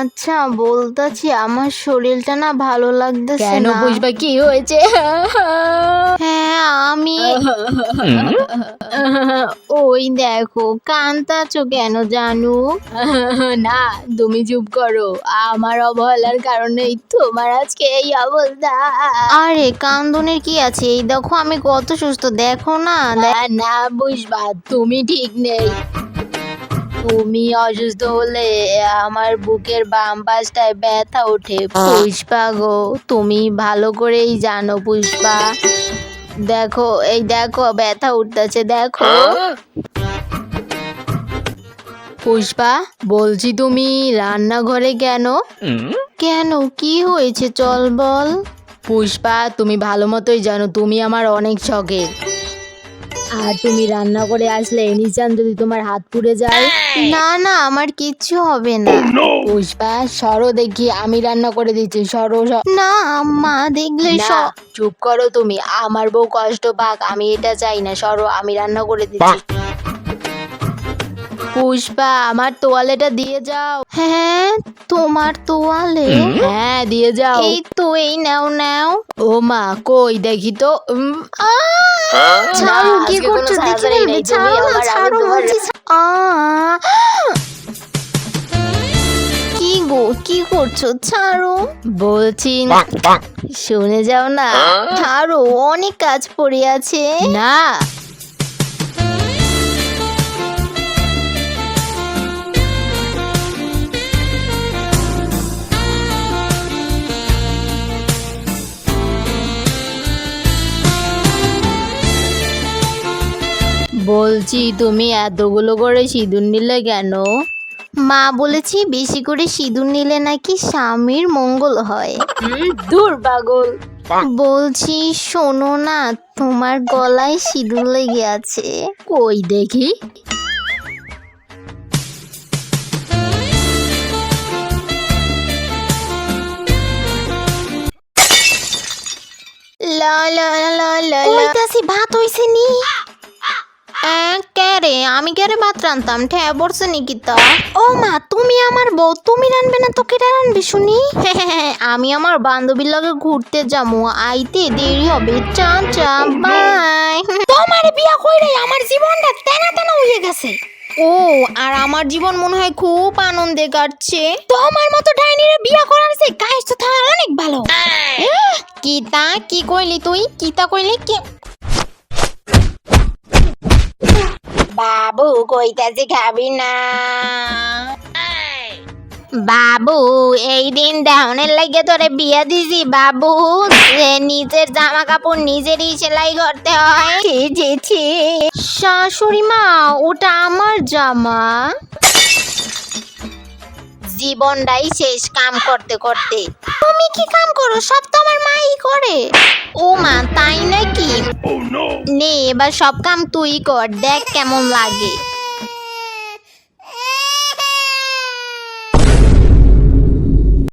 আচ্ছা বলতেছি আমার শরীরটা না ভালো লাগতেছে কেন না। পুষ্পা কি হয়েছে? হ্যাঁ আমি ওই দেখো কান্তাছো কেন জানু? না তুমি চুপ করো। আমার অবহেলার কারণেই তোমার আজকে এই অবস্থা। আরে কান্দনের কি আছে? এই দেখো আমি কত সুস্থ। দেখো না না, পুষ্পা তুমি ঠিক নেই। তুমি অসুস্থ হলে আমার বুকের বাম পাশটায় ব্যথা ওঠে। পুষ্পা গো তুমি ভালো করেই জানো পুষ্পা। দেখো এই দেখো ব্যথা উঠতেছে দেখো। পুষ্পা বলছি তুমি রান্নাঘরে কেন? কেন? কি হয়েছে? চল বল। পুষ্পা তুমি ভালো মতোই জানো তুমি আমার অনেক শখের। আর তুমি রান্না করে আসলে এনিজান যদি তোমার হাত পুড়ে যায়। না না আমার কিচ্ছু হবে না। পুষ্পা সরো দেখি আমি রান্না করে দিচ্ছি সরো সর না মা দেখলে না, সব চুপ করো তুমি আমার বউ কষ্ট পাক আমি এটা চাই না সরো আমি রান্না করে দিচ্ছি। পুষ্পা আমার তোয়ালেটা দিয়ে যাও। হ্যাঁ তোমার তোয়ালে? হ্যাঁ দিয়ে যাও। এই তো এই নাও নাও। ও মা কই দেখি তো। উম, ছাড়ো কি আজকে কোনো করছ দেখে তুমি ছাড়ো না আমার আগে ছাড়ো তোমার- বলছি ছা- আ। কি গো কি করছ? ছাড়ো। বলছি শুনে যাও না। ছাড়ো অনেক কাজ পড়ে আছে। না বলছি তুমি এতগুলো করে সিঁদুর নিলে কেন? মা বলেছি বেশি করে সিঁদুর নিলে নাকি স্বামীর মঙ্গল হয়। দূর পাগল। বলছি শোনো না তোমার গলায় সিঁদুর লেগে আছে। কই দেখি? লা লা লা লা ভাত হইছে নি? কে রে? আমি কে রে ভাত রান্তাম ঠে বলছে নাকি তা ও মা তুমি আমার বউ তুমি রানবে না তো কেটা রানবে শুনি। আমি আমার বান্ধবীর লগে ঘুরতে যাব আইতে দেরি হবে চা চা বাই। তোমার বিয়া কইরে আমার জীবনটা তেনা তেনা হয়ে গেছে। ও আর আমার জীবন মনে হয় খুব আনন্দে কাটছে। তোমার মতো ডাইনিরে বিয়া করার সে কাজ তো অনেক ভালো। কিতা কি কইলি তুই? কিতা কইলি কি? বাবু কইতাছি খাবি না। বাবু, এই দিন দাহনের লাগে তোরে বিয়া দিছি, বাবু। নিজের জামা কাপড় নিজেরই সেলাই করতে হয়। শাশুড়ি মা, ওটা আমার জামা। জীবনটাই শেষ কাম করতে করতে। তুমি কি কাম করো? সব তো করে? ও মা তাই নাকি? নে এবার সব কাম তুই কর দেখ কেমন লাগে।